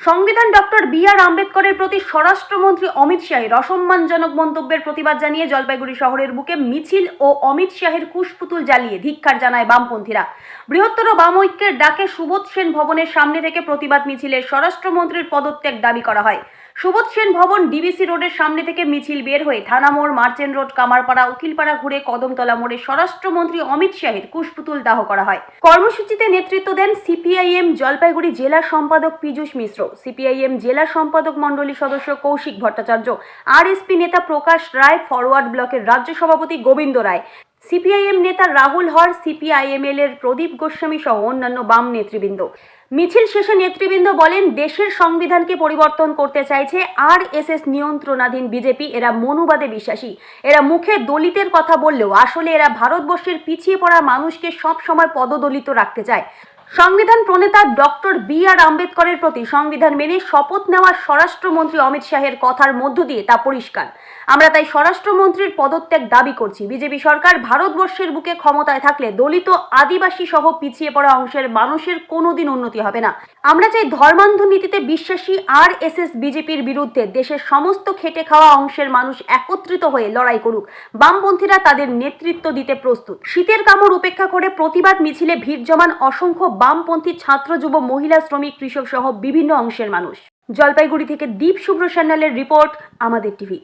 সংবিধান doctor B আর আম্বেদকরের প্রতি স্বরাষ্ট্রমন্ত্রী অমিত শাহের অসম্মানজনক মন্তব্যের প্রতিবাদ জানিয়ে জলপাইগুড়ি শহরের বুকে মিছিল ও অমিত শাহের কুশপুতুল জ্বালিয়ে ধিক্ষার জানায় বামপন্থীরা। বৃহত্তর বাম ঐক্যের ডাকে সুবোধ সেন ভবনের সামনে থেকে প্রতিবাদ মিছিলে স্বরাষ্ট্রমন্ত্রীর পদত্যাগ দাবি করা হয়। সুবোধ সেন ভবন ডিবিসি রোডের সামনে থেকে মিছিল বের হয়ে থানা মোড়, মার্চেন্ট রোড, কামারপাড়া, উকিলপাড়া ঘুরে কদমতলা মোড়ে স্বরাষ্ট্রমন্ত্রী অমিত শাহের কুশপুতুল দাহ করা হয়। কর্মসূচিতে নেতৃত্ব দেন সিপিআইএম জলপাইগুড়ি জেলা সম্পাদক পীযূষ মিশ্র। সিপিআইএম জেলা সম্পাদক মণ্ডলী সদস্য কৌশিক ভট্টাচার্য। আরএসপি নেতা প্রকাশ রায়, ফরওয়ার্ড ব্লকের রাজ্য সভাপতি গোবিন্দ রায়। সিপিআইএম নেতা রাহুল হর, সিপিআইএমএল এর প্রদীপ গোস্বামী সহ অন্যান্য বাম নেতৃবৃন্দ। মিছিল শেষে নেতৃবৃন্দ বলেন, দেশের সংবিধানকে পরিবর্তন করতে চাইছে আর এস এস নিয়ন্ত্রণাধীন বিজেপি। এরা মনুবাদে বিশ্বাসী। এরা মুখে দলিতের কথা বললেও আসলে এরা ভারতবর্ষের পিছিয়ে পড়া মানুষকে সব সময় পদদলিত রাখতে চায়। সংবিধান প্রণেতা ডক্টর বি আর আম্বেদকরের প্রতি সংবিধান মেনে শপথ নেওয়া স্বরাষ্ট্রমন্ত্রী অমিত শাহের কথার মধ্য দিয়ে তা পরিষ্কার। আমরা তাই স্বরাষ্ট্রমন্ত্রীর পদত্যাগ দাবি করছি। বিজেপি সরকার ভারতবর্ষের বুকে ক্ষমতায় থাকলে দলিত আদিবাসী সহ পিছিয়ে পড়া অংশের মানুষের কোনোদিন উন্নতি হবে না। আমরা চাই ধর্মান্ধ নীতিতে বিশ্বাসী আর এস এস বিজেপির বিরুদ্ধে দেশের সমস্ত খেটে খাওয়া অংশের মানুষ একত্রিত হয়ে লড়াই করুক। বামপন্থীরা তাদের নেতৃত্ব দিতে প্রস্তুত। শীতের কামড় উপেক্ষা করে প্রতিবাদ মিছিলে ভিড় জমান অসংখ্য বামপন্থী ছাত্র, যুব, মহিলা, শ্রমিক কৃষক সহ বিভিন্ন অংশের মানুষ। জলপাইগুড়ি থেকে দীপ শুভ্র সান্যালের রিপোর্ট, আমাদের টিভি।